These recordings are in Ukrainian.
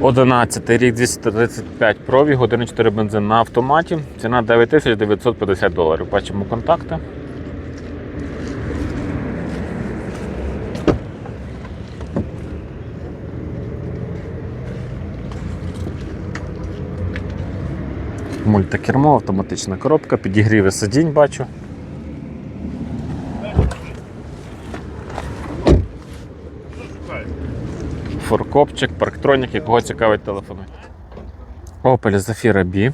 11 рік 235 пробіг, 1,4 бензин на автоматі. Ціна 9950 доларів. Бачимо контакти. Мультикермо, автоматична коробка, підігріви сидінь бачу. Форкопчик, парктронік, якого цікавить телефон. Opel Zafira B.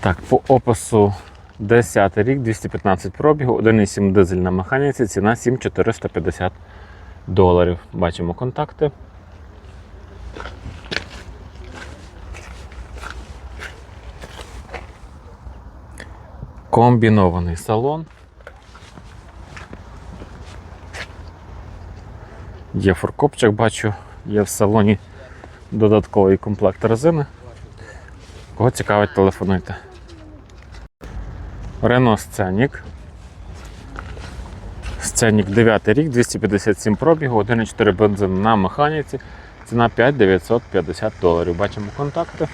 Так, по опису 10 рік, 215 пробігу, 1,7 дизель на механіці, ціна 7450 доларів. Бачимо контакти. Комбінований салон. Є форкопчик, бачу, є в салоні додатковий комплект резини. Кого цікавить, телефонуйте. Renault Scenic. Scenic 9 рік, 257 пробігу, 1,4 бензин на механіці. Ціна 5950 доларів. Бачимо контакти.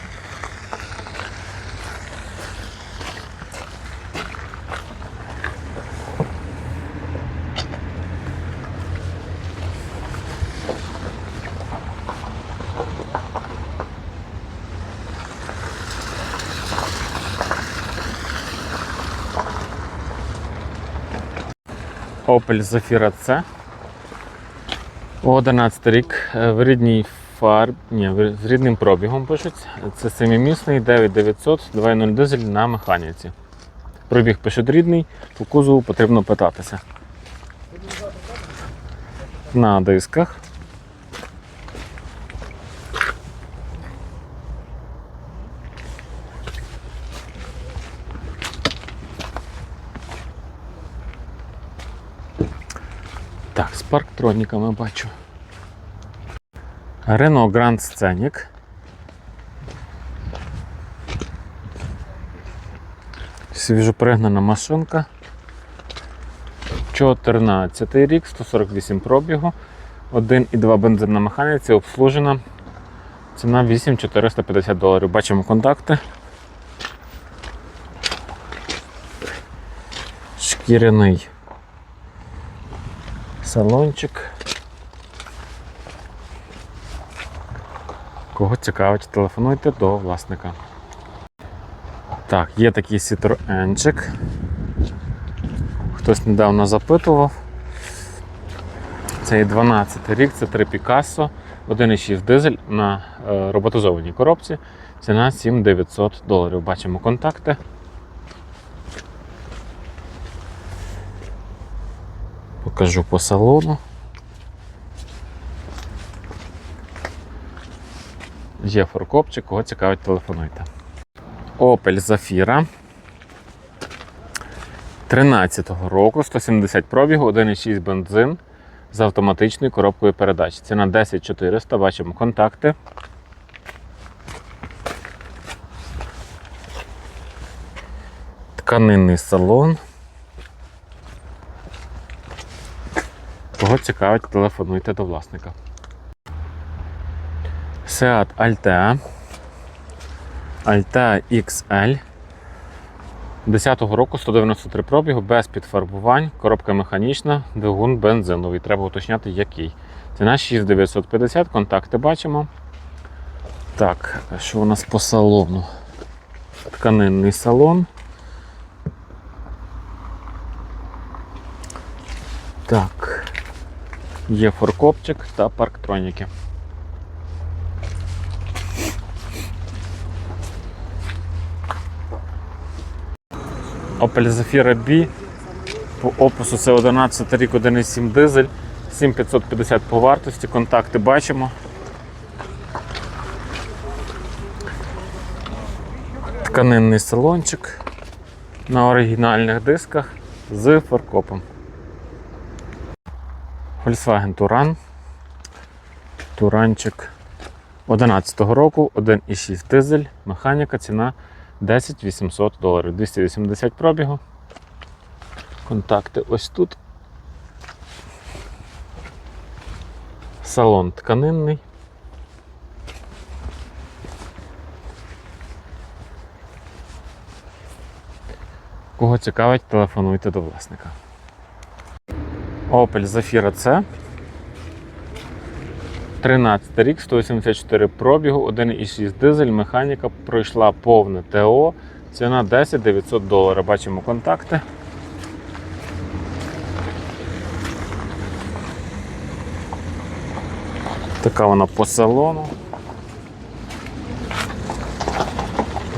Opel Zafira C. 11 рік е, в рідній фарбі, ні, з рідним пробігом пишуть. Це семимісний 9900 2.0 дизель на механіці. Пробіг пишуть рідний, по кузову потрібно питатися. На дисках. Парктроніками бачу. Renault Grand Scenic. Свіжопригнана машинка. 14 рік, 148 пробігу, 1,2 бензин на механіці, обслужена. Ціна 8450 доларів. Бачимо контакти. Шкіряний салончик. Кого цікавить, телефонуйте до власника. Так, є такий Citroenчик. Хтось недавно запитував. Це є 12 рік, це 3 Picasso, 1,6 дизель на е, роботизованій коробці. Ціна 7900 доларів. Бачимо контакти. Покажу по салону. Є форкопчик, кого цікавить, телефонуйте. Opel Zafira. 13-го року, 170 пробігу, 1,6 бензин з автоматичною коробкою передач. Ціна 10400, бачимо контакти. Тканинний салон. Кого цікавить, телефонуйте до власника. Seat Altea. Altea XL. 10-го року 193 пробігу, без підфарбувань, коробка механічна, двигун бензиновий. Треба уточняти, який. Ціна 6950, контакти бачимо. Так, що у нас по салону? тканинний салон. Так. Є форкопчик та парктроніки. Opel Zafira B. По опису це 11 рік 1,7 дизель, 7550 по вартості, контакти бачимо. Тканинний салончик на оригінальних дисках з фаркопом. Volkswagen Touran. Туранчик 11-го року, 1,6 дизель, механіка, ціна 10 800 доларів, 280 пробігу. Контакти ось тут. Салон тканинний. Кого цікавить, телефонуйте до власника. Opel Zafira C. 13 рік, 184 пробігу, 1,6 дизель, механіка пройшла повне ТО. Ціна 10 900 доларів. Бачимо контакти. Така вона по салону.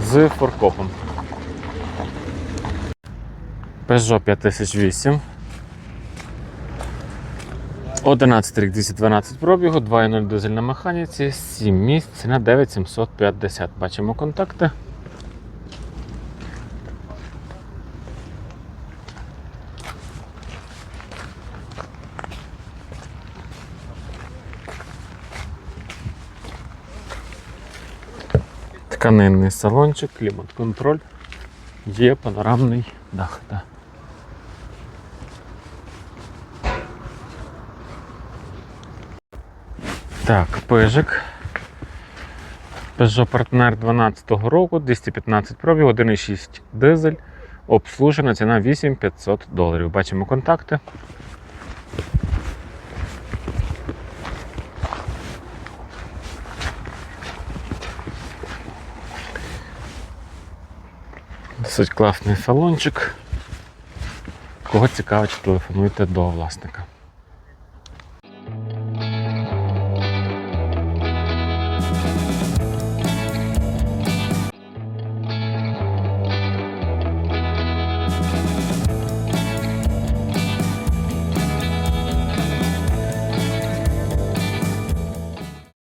З форкопом. Peugeot 5008. 11 рік 212 пробігу, 2.0 дизель на механіці, 7 місць, ціна 9750. Бачимо контакти. Тканинний салончик, клімат-контроль. Є панорамний дах. Да. Так, пижик. Peugeot Partner 12 року, 215 пробіг, 1,6 дизель. Обслужена ціна 8500 доларів. Бачимо контакти. Досить класний салончик. Кого цікавить, телефонуйте до власника.